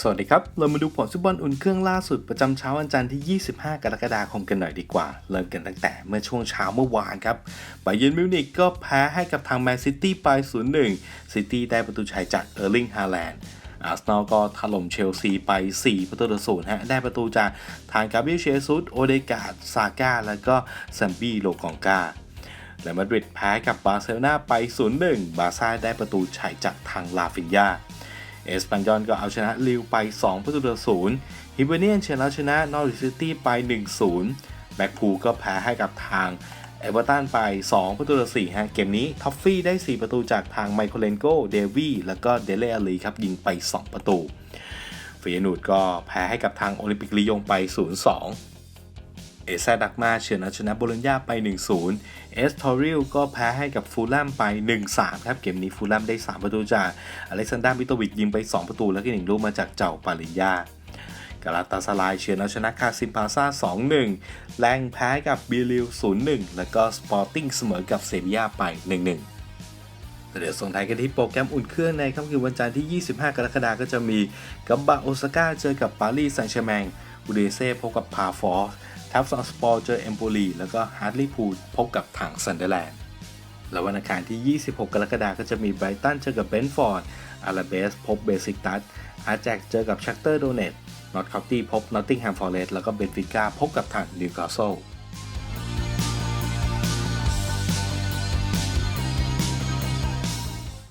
สวัสดีครับ เรามาดูผลฟุตบอลอุ่นเครื่องล่าสุดประจำเช้าวันจันทร์ที่ 25 กรกฎาคมกันหน่อยดีกว่า เริ่มกันตั้งแต่เมื่อช่วงเช้าเมื่อวานครับบาเยิร์นมิวนิกก็แพ้ให้กับทางแมนซิตี้ไป 0-1 ซิตี้ได้ประตูชัยจากเออร์ลิงฮาแลนด์อาร์เซนอลก็ถล่มเชลซีไป 4 ประตูต่อศูนย์ฮะ ได้ประตูจากทางกาเบรียลเชซุสโอเดกาดซาก้า แล้วก็แซมบี้โลกองกาและมาดริดแพ้กับบาร์เซโลนาไป 0-1 บาซ่าได้ประตูชัยจากทางลาฟินยา เอสปันยอนก็เอาชนะลิวไป2ประตูต่อศูนย์ฮิเบเนียนชนะชนะนอริซิตี้ไป 1-0 แบ็กพูก็แพ้ให้กับทางเอเวอร์ตันไป 2 ประตูต่อ4ฮะ เกมนี้ท็อฟฟี่ได้ 4 ประตูจากทางไมโครเลนโกเดวี่แล้วก็เดเลอาลีครับ ยิงไป 2 ประตูเฟียนูดก็แพ้ให้กับทางโอลิมปิกลียงไป 0-2 เอซาดักมาเฉือนเอาชนะโบโลญญาไป 1-0 เอสทอริลก็แพ้ให้กับฟูลแลมไป 1-3 ครับ เกมนี้ฟูลแลมได้ 3 ประตูจากอเล็กซานดรามิโตวิกยิงไป 2 ประตู แล้วก็หนึ่งลูกมาจากเจ้าปาลินยากาลาตาสลายเฉือนเอาชนะคาซิมพาซา2-1 แรงแพ้กับบิลิว 0-1 แล้วก็สปอร์ติ้งเสมอกับเซบียาไป 1-1เดี๋ยวส่งท้ายกันที่โปรแกรมอุ่นเครื่องในค่ำคืนวันจันทร์ที่ 25 กรกฎาคมก็จะมีกับบาโอซาก้าเจอกับปารีสแซงต์แชร์แมงอูเดเซ่พบกับพาฟอส ทัฟซอนสปอร์เจอเอมโปลีแล้วก็ฮาร์ดลีพูลพบกับถังซันเดอร์แลนด์แล้ววันอังคารที่ 26 กรกฎาคมก็จะมีไบรตันเจอกับเบนฟอร์ดอาราเบสพบเบสิกตัสอาแจกเจอกับชักเตอร์โดเนตนอตคาตี้พบนอตติงแฮมฟอร์เรสต์แล้วก็เบนฟิก้าพบกับทางนิวคาสเซิล